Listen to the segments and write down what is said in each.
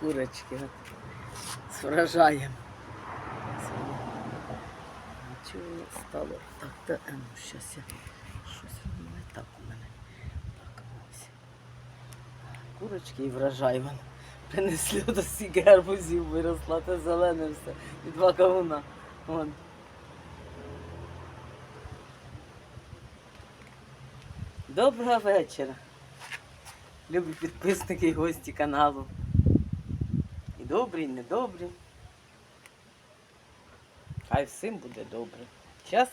курочки. З врожаєм. Чого воно стало? Так, та, а ну, щас я. Щось воно не так у мене. Курочки і врожай вон. Принесли до стільки гарбузів виросла, та зелене все. І два кавуна. Вон. Доброго вечора. Любі підписники і гості каналу. Добрі, недобрі. Хай всім буде добре. Зараз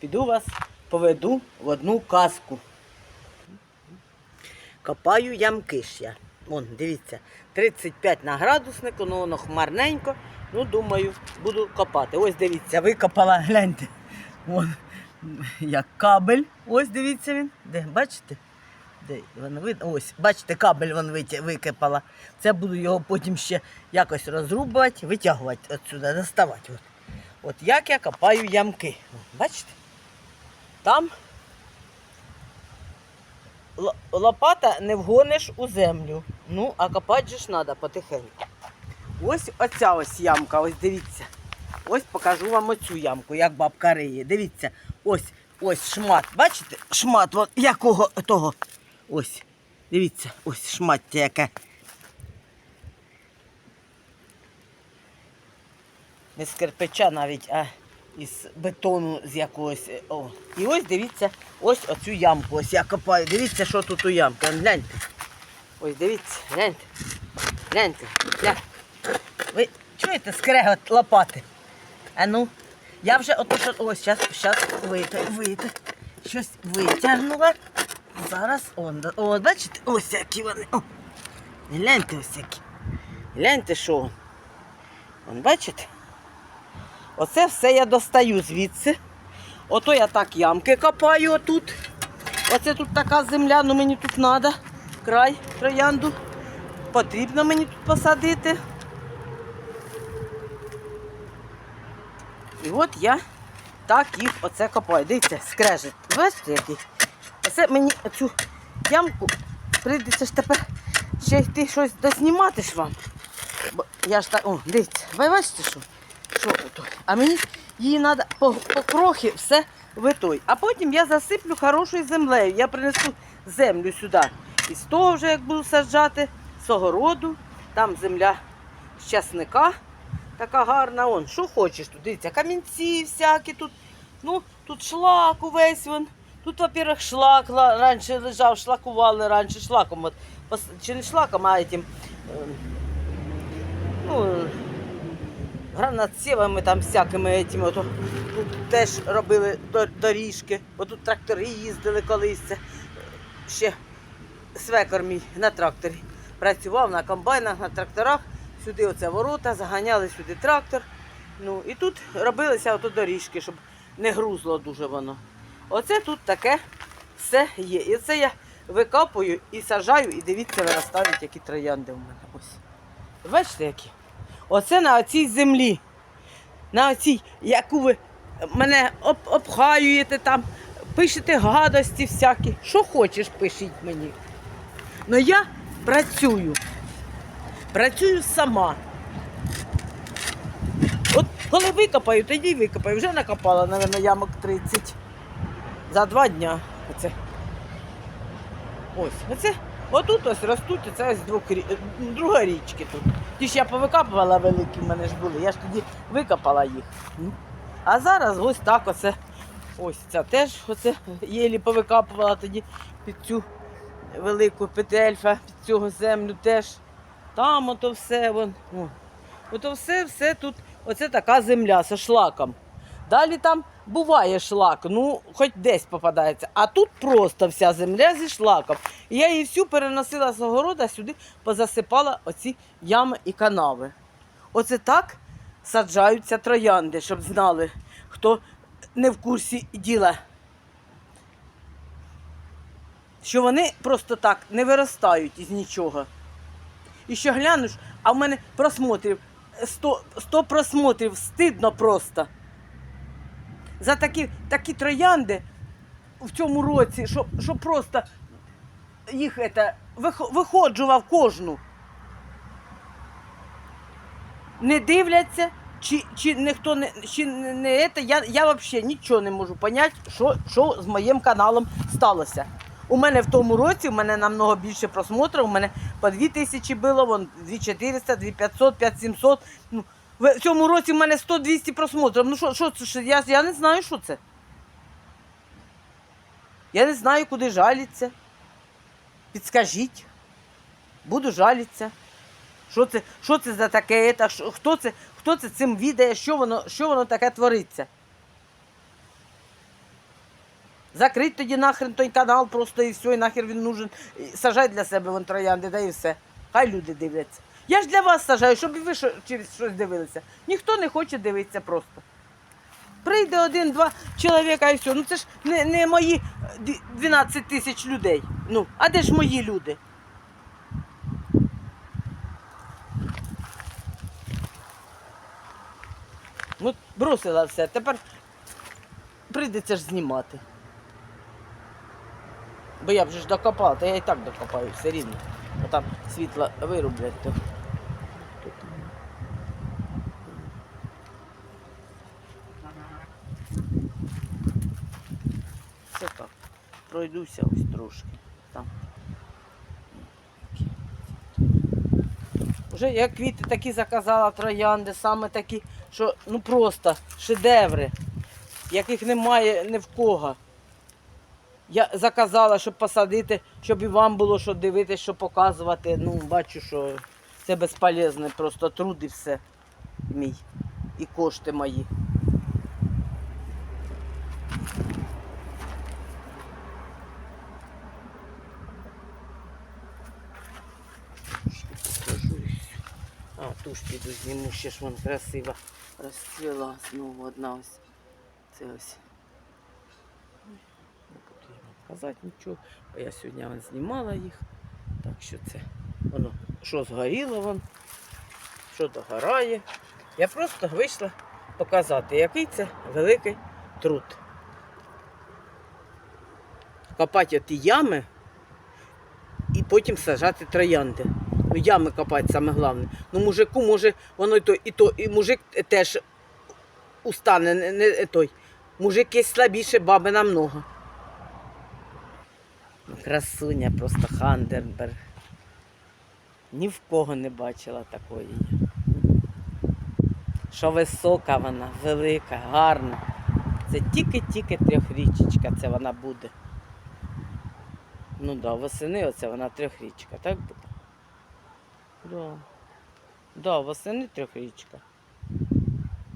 піду вас поведу в одну казку. Копаю ямки ж я. Вон, дивіться, 35 на градуснику, ну воно хмарненько. Ну, думаю, буду копати. Ось дивіться, викопала, гляньте. Вон, як кабель. Ось дивіться він. Де, бачите? Де воно видно? Ось, бачите, кабель вон викопала. Це буду його потім ще якось розрубувати, витягувати відсюди, доставати. От. От як я копаю ямки. Бачите? Там лопата не вгониш у землю. Ну, а копати же ж треба потихеньку. Ось оця ось ямка, ось дивіться. Ось покажу вам оцю ямку, як бабка риє. Дивіться, ось, ось шмат. Бачите? Шмат якого того. Ось. Дивіться, ось шмаття яке. Не з кирпича навіть, а із бетону з якогось. О. І ось дивіться, ось оцю ямку. Ось я копаю. Дивіться, що тут у ямці. Гляньте. Ось дивіться, гляньте. Гляньте. Ви чуєте скрегот лопати? А ну, я вже ото що ось зараз щас вийти, вийти. Щось витягнула. Зараз он. да- О, бачите, ось які вони. О. Гляньте ось які. Гляньте, що. он. Вон, бачите? Оце все я достаю звідси. Ото я так ямки копаю отут. Оце тут така земля, ну мені тут треба. Край троянду. Потрібно мені тут посадити. І от я так їх оце копаю. Дивіться, скрежет. Бачите, який? Оце мені оцю ямку прийдеться ж тепер ще йти щось доснімати ж вам. Бо я ж так, о, дивіться, ви бачите, що? Що ото? А мені її треба по, по крохи все витой. А потім я засиплю хорошою землею. Я принесу землю сюди. І з того вже як буду саджати, з огороду, там земля з часника така гарна. Он, що хочеш тут. Дивіться, камінці всякі тут. Ну, тут шлак увесь вон. Тут, во-первых, шлак ла- раніше лежав, шлакували раніше шлаком. От, пос- чи не шлаком, а этим, ем, ну, гранатсівами там всякими этими. Ото, тут теж робили до- доріжки. Бо тут трактори їздили колись. Це, ще свекор мій на тракторі працював на комбайнах, на тракторах. Сюди оце ворота, заганяли сюди трактор. Ну і тут робилися ото доріжки, щоб не грузло дуже воно. Оце тут таке все є. І це я викопую і сажаю, і дивіться, виростають які троянди в мене. Ось. Бачите, які? Оце на оцій землі. На оцій, яку ви мене об, обхаюєте там, пишете гадості всякі. Що хочеш, пишіть мені. Ну я працюю. Працюю сама. От коли викопаю, тоді викопаю. Вже накопала, мабуть, ямок 30. За два дня. Оце. Ось, оце. Отут ось ростуть, оце ось двох, друга річки тут. Ті ж я повикапувала великі, в мене ж були. Я ж тоді викопала їх. А зараз ось так оце. Ось ця теж оце єлі повикапувала тоді під цю велику петельфа, під цього землю теж. Там ото все. Вон, о. Ото все, все тут. Оце така земля зі шлаком. Далі там буває шлак, ну хоч десь попадається. А тут просто вся земля зі шлаком. І я її всю переносила з огорода сюди, позасипала оці ями і канави. Оце так саджаються троянди, щоб знали, хто не в курсі діла. Що вони просто так не виростають із нічого. І що глянеш, а в мене просмотрів 100, 100 просмотрів, стидно просто. За такі, такі троянди в цьому році, що, що просто їх это, виходжував кожну. не дивляться, чи, чи ніхто не, чи не це, я, я взагалі нічого не можу зрозуміти, що, що з моїм каналом сталося. У мене в тому році, у мене намного більше просмотрів, у мене по 2 тисячі було, вон 2400, 2500, 5700. Ну, в цьому році в мене 100-200 просмотрів. Ну що, що? Я, я не знаю, що це. Я не знаю, куди жаліться. Підскажіть. Буду жалітися. Що це, що це за таке? Та що- хто, це, хто це цим відає, що воно, що воно таке твориться? Закрить тоді нахрен той канал просто і все, і нахер він нужен. Сажай для себе вон троянди, да і все. Хай люди дивляться. Я ж для вас сажаю, щоб ви через щось дивилися. Ніхто не хоче дивитися просто. Прийде один-два чоловіка і все. Ну це ж не, не мої 12 тисяч людей. Ну, а де ж мої люди? Ну, бросила все. Тепер прийдеться ж знімати. Бо я вже ж докопала, та я і так докопаю все рівно. Бо там світло вирублять, то. то там. Це так. Пройдуся ось трошки. Там. Вже я квіти такі заказала, троянди, саме такі, що ну просто шедеври, яких немає ні в кого. Я заказала, щоб посадити, щоб і вам було що дивитися, що показувати. Ну, бачу, що це безполезне, просто труд і все мій. І кошти мої. Покажу і все. А, ту ж піду зніму, ще ж вон красиво розцвіла знову одна ось. Це ось. Не потрібно казати нічого, бо я сьогодні вон знімала їх. Так що це воно, що згоріло вон, що догорає. Я просто вийшла показати, який це великий труд. Копати оті ями і потім сажати троянди. Ну, ями копати саме головне. Ну, мужику, може, воно і то, і то, і мужик теж устане, не, не той. Мужик є слабіше, баби намного. Красуня просто Хандерберг. Ні в кого не бачила такої. Що висока вона, велика, гарна. Це тільки-тільки трьохрічечка, це вона буде. Ну так, да, восени оце вона трьохрічка, так буде? Да. Да, восени трьохрічка.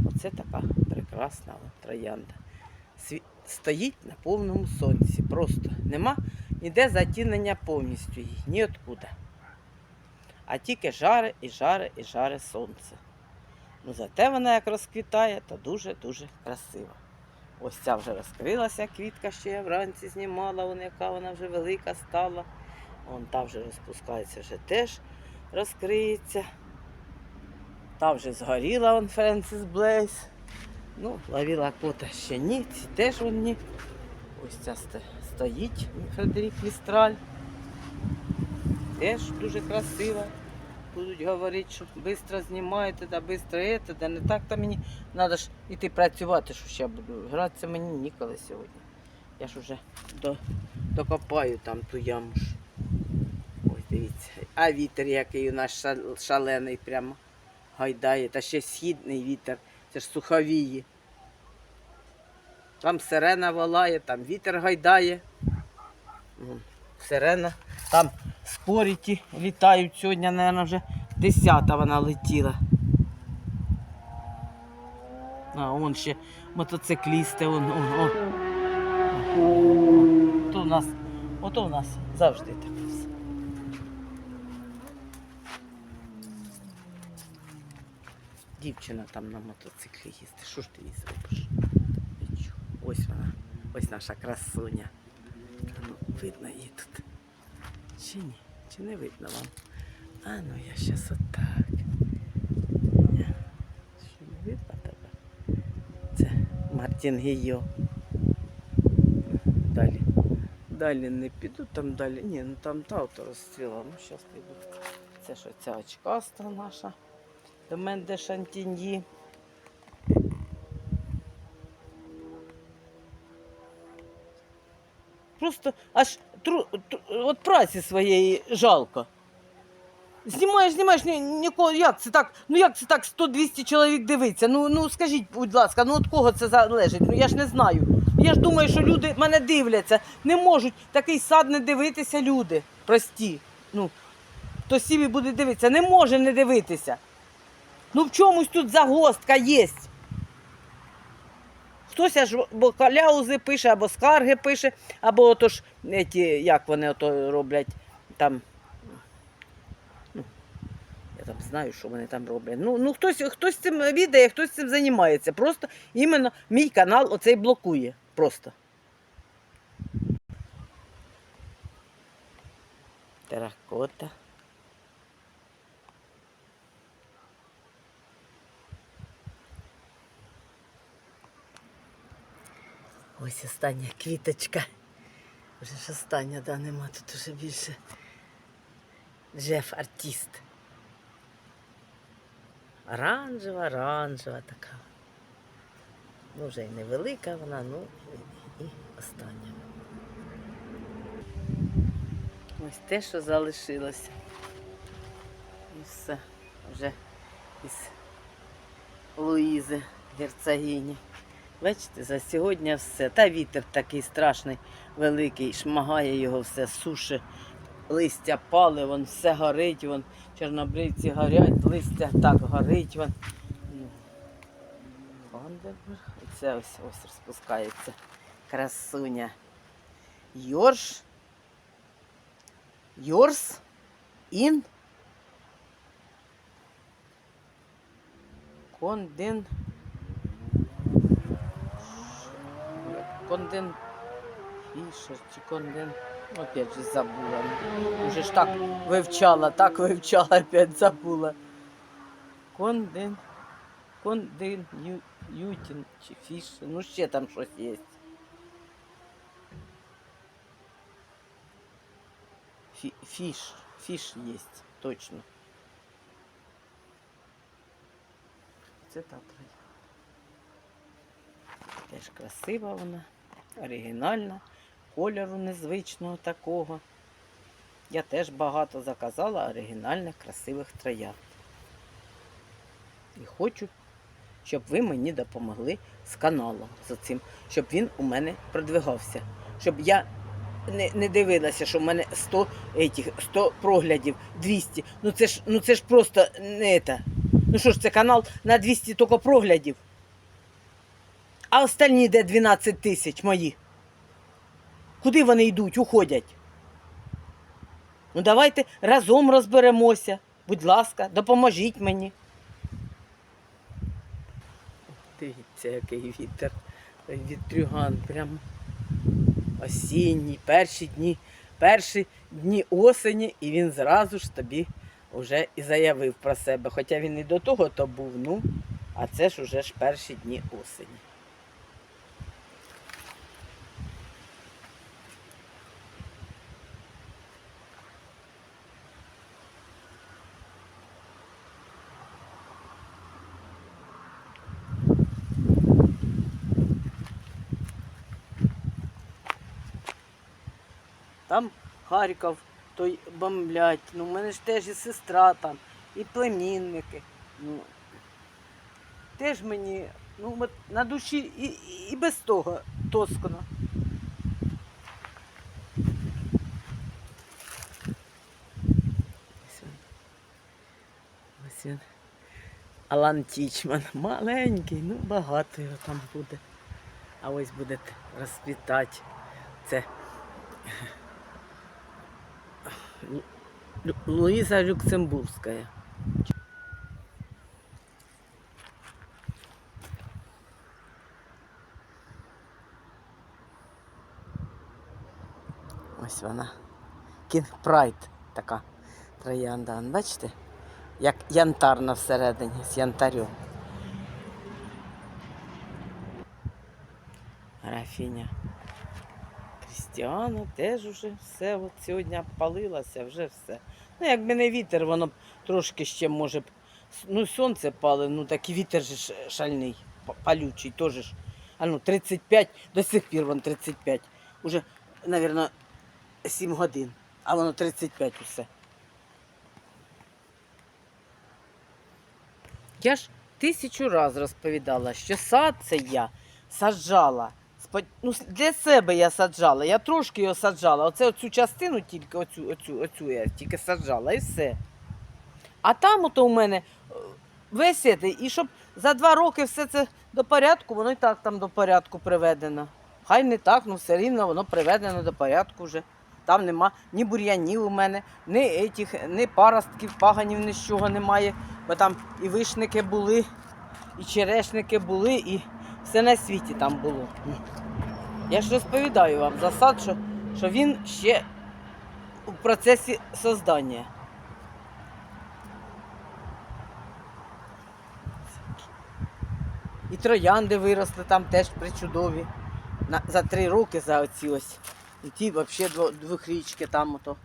Оце така прекрасна троянда. Стоїть на повному сонці. Просто нема ніде затінення повністю її, ніоткуда. А тільки жаре і жаре і жаре сонце. Ну зате вона як розквітає, то дуже-дуже красиво. Ось ця вже розкрилася квітка, що я вранці знімала, вон яка вона вже велика стала. Вон та вже розпускається, вже теж розкриється. Та вже згоріла вон Френсіс Блейс. Ну, ловила кота ще ні, ці теж вон ні. Ось ця стоїть Фредерік Містраль. Теж дуже красива. Будуть говорити, що швидко знімаєте, да швидко це, да не так, то мені треба ж іти працювати, що ще буду. Гратися мені ніколи сьогодні. Я ж до, докопаю там ту яму. Дивіться. А вітер, який у нас шалений прямо гайдає. Та ще східний вітер. Це ж суховії. Там сирена волає, там вітер гайдає. Сирена. Там споріті літають сьогодні, мабуть, вже десята вона летіла. А, вон ще мотоциклісти, вон, о, о. То в нас, ото в нас завжди так все. Дівчина там на мотоциклі їздить. Що ж ти їй зробиш? Ось вона, ось наша красуня. А ну, видно її тут. Чи ні? Чи не видно вам? А ну я щас отак. Що не видно тебе? Це Мартін Гійо. Далі. Далі не піду, там далі. Ні, ну там та ото розцвіла. Ну зараз піду. Це що ця очкаста наша. Домен де Шантіньї. Просто аж тру, тру, от праці своєї жалко. Знімаєш, знімаєш, ні, нікого, як це так? Ну як це так 100-200 чоловік дивиться? Ну, ну скажіть, будь ласка, ну від кого це залежить? Ну я ж не знаю. Я ж думаю, що люди мене дивляться. Не можуть такий сад не дивитися люди. Прості. Ну, хто сіві буде дивитися, не може не дивитися. Ну в чомусь тут загостка є. Хтось аж або каляузи пише, або скарги пише, або ото ж, еті, як вони ото роблять там. Ну, я там знаю, що вони там роблять. Ну, ну хтось, хтось цим відає, хтось цим займається. Просто іменно мій канал оцей блокує. Просто. Теракота. Ось остання квіточка. Вже ж остання, да, нема тут уже більше. Джеф артист. Оранжева, оранжева така. Ну, вже й невелика вона, ну і, остання. Ось те, що залишилося. І все. Вже із Луїзи герцогині. Бачите, за сьогодні все. Та вітер такий страшний, великий, шмагає його все, суше, листя пали, вон все горить, вон чорнобривці горять, листя так горить. Вон. Ну, Вандербург. І це ось ось розпускається. Красуня. Йорш. Йорс. Ін. Конден. Конден Фішер чи конден. Опять же забула. Уже ж так вивчала, так вивчала, опять забула. Конден. Конден Ю, Ютін чи Фішер. Ну ще там щось є. Фі, фіш. Фіш є, точно. Це та троя. Теж красива вона, Оригінальна, кольору незвичного такого. Я теж багато заказала оригінальних красивих троянд. І хочу, щоб ви мені допомогли з каналом за цим, щоб він у мене продвигався. Щоб я не, не дивилася, що в мене 100, етіх, 100 проглядів, 200. Ну це ж, ну це ж просто не це. Ну що ж, це канал на 200 тільки проглядів. А остальні де 12 тисяч мої? Куди вони йдуть, уходять? Ну давайте разом розберемося. Будь ласка, допоможіть мені. Дивіться, який вітер. Вітрюган прям осінній, перші дні, перші дні осені, і він зразу ж тобі вже і заявив про себе. Хоча він і до того то був, ну, а це ж уже ж перші дні осені. Там Харків, той бомблять. Ну, в мене ж теж і сестра там, і племінники. Ну, теж мені ну, от на душі і, і без того тоскно. Ось він. Алан Тічман. Маленький, ну багато його там буде. А ось буде розквітати. Це Луїза Люксембургська. Ось вона. Кінг Прайд така троянда. Бачите? Як янтарна всередині з янтарем. Графіня. Крістіана теж уже все от сьогодні обпалилося, вже все. Ну, якби не вітер, воно б трошки ще може б Ну, сонце пали, ну так і вітер же шальний, палючий теж. А ну, 35, до сих пір вон 35. Уже, мабуть, 7 годин, а воно 35 усе. Я ж тисячу раз розповідала, що сад це я саджала. Ну, для себе я саджала. Я трошки його саджала. Оце оцю частину тільки оцю, оцю, оцю я тільки саджала і все. А там ото у мене е, весь цей, і щоб за два роки все це до порядку, воно і так там до порядку приведено. Хай не так, ну все рівно воно приведено до порядку вже. Там нема ні бур'янів у мене, ні етіх, ні паростків, паганів, нічого немає. Бо там і вишники були, і черешники були, і все на світі там було. Я ж розповідаю вам за сад, що, що він ще у процесі создання. І троянди виросли там теж причудові. На, за три роки за оці ось. І ті взагалі дво- двохрічки там ото,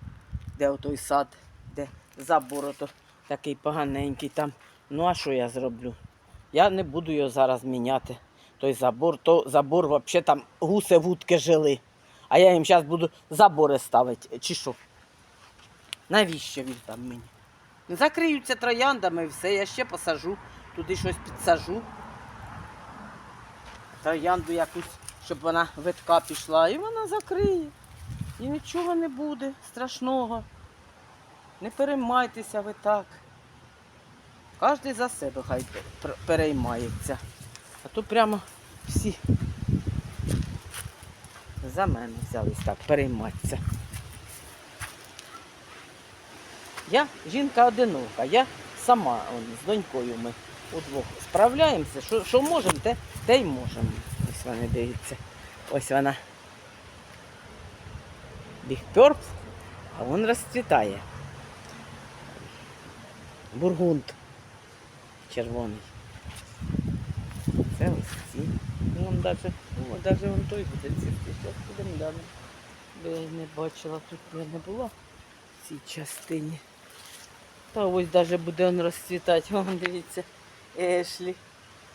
де отой сад, де забор ото такий поганенький там. Ну а що я зроблю? Я не буду його зараз міняти. Той забор, то забор взагалі там гуси вудки жили. А я їм зараз буду забори ставити. Чи що? Навіщо він там мені? Закриються трояндами і все, я ще посажу, туди щось підсажу. Троянду якусь, щоб вона витка пішла, і вона закриє. І нічого не буде страшного. Не переймайтеся ви так. Кожен за себе хай переймається. А то прямо всі за мене взялись так, перейматися. Я жінка одинока, я сама он, з донькою ми удвох справляємося. Що, що можемо, те, те й можемо. Ось вони дивіться. Ось вона. Бігпьорп, а він розцвітає. Бургунд червоний. Це ось ці. Вон даже вон той буде цвісти. Зараз будемо далі. Бо я не бачила, тут я не була в цій частині. Та ось даже буде він розцвітати. Вон дивіться, Ешлі.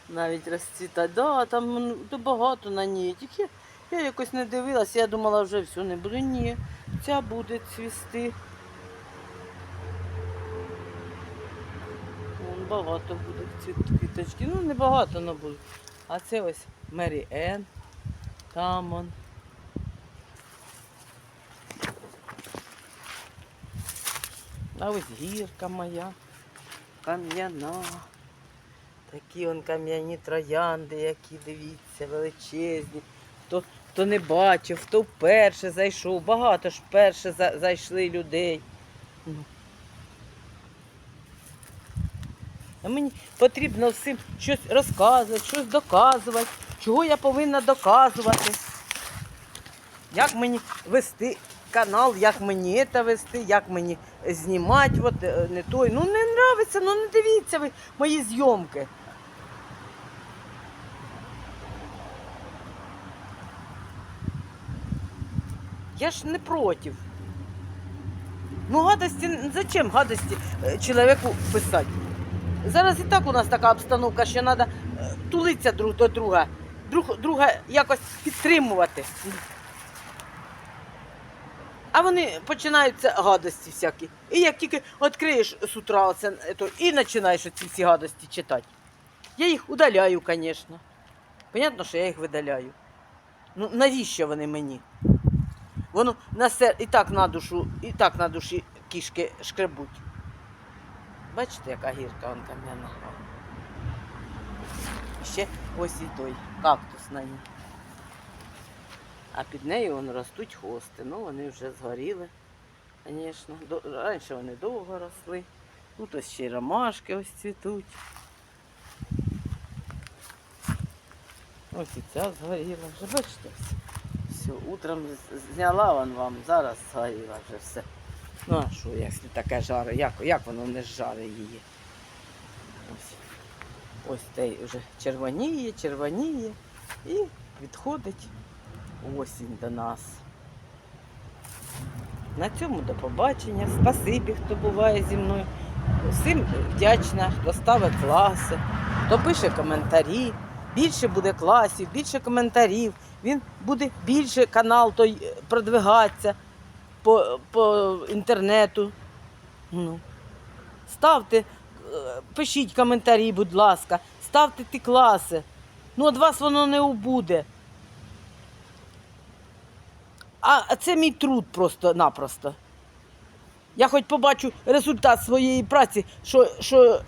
Навіть розцвітати. Да, там то багато на ній. Тільки я якось не дивилася, я думала, вже все не буде. Ні, ця буде цвісти. Вон багато буде цвіт- квіточки. Ну, не багато, але буде. А це ось Мері Енн. Там он. А ось гірка моя, кам'яна. Такі он кам'яні троянди, які дивіться, величезні. Хто, хто не бачив, хто вперше зайшов. Багато ж вперше зайшли людей. Ну. А мені потрібно всім щось розказувати, щось доказувати. Чого я повинна доказувати? Як мені вести канал, як мені це вести, як мені знімати, от, е, не той. Ну не нравиться, ну не дивіться ви мої зйомки. Я ж не проти. Ну, гадості, зачем гадості е, чоловіку писати? Зараз і так у нас така обстановка, що треба тулитися друг до друга, друг, друга якось підтримувати. А вони починаються гадості всякі. І як тільки відкриєш з утра оце, е, і починаєш ці всі гадості читати. Я їх удаляю, звісно. Понятно, що я їх видаляю. Ну навіщо вони мені? Воно на сер... і так на душу, і так на душі кішки шкребуть. Бачите, яка гірка вон кам'яна. Ще ось і той кактус на ній. А під нею вон ростуть хости. Ну, вони вже згоріли, звісно. Раніше вони довго росли. Тут ось ще й ромашки ось цвітуть. Ось і ця згоріла. Вже бачите все. Утром зняла вон вам, зараз згоріла вже все. Ну а що, якщо таке жаре, як, як воно не жаре її? Ось, ось той вже червоніє, червоніє і відходить осінь до нас. На цьому до побачення. Спасибі, хто буває зі мною. всім вдячна, хто ставить класи, хто пише коментарі. Більше буде класів, більше коментарів. Він буде більше канал той е, продвигатися по, по інтернету. Ну. Ставте, е, пишіть коментарі, будь ласка, ставте ті класи. Ну, від вас воно не убуде. А це мій труд просто-напросто. Я хоч побачу результат своєї праці, що, що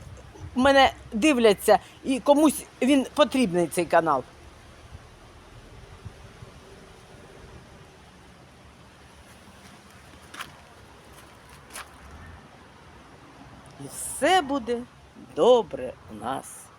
мене дивляться і комусь він потрібний цей канал. І все буде добре у нас.